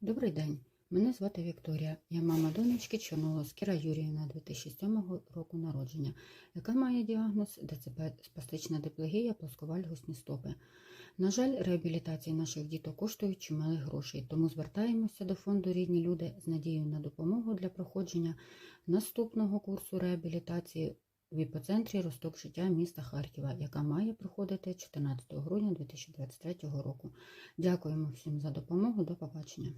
Добрий день, мене звати Вікторія. Я мама донечки Чорнолос Кіра Юріївна 2007 року народження, яка має діагноз ДЦП спастична диплегія плосковальгосні стопи. На жаль, реабілітація наших діток коштує чималих грошей, тому звертаємося до фонду Рідні люди з надією на допомогу для проходження наступного курсу реабілітації в іпоцентрі Росток життя міста Харкова, яка має проходити 14 грудня 2023 року. Дякуємо всім за допомогу. До побачення.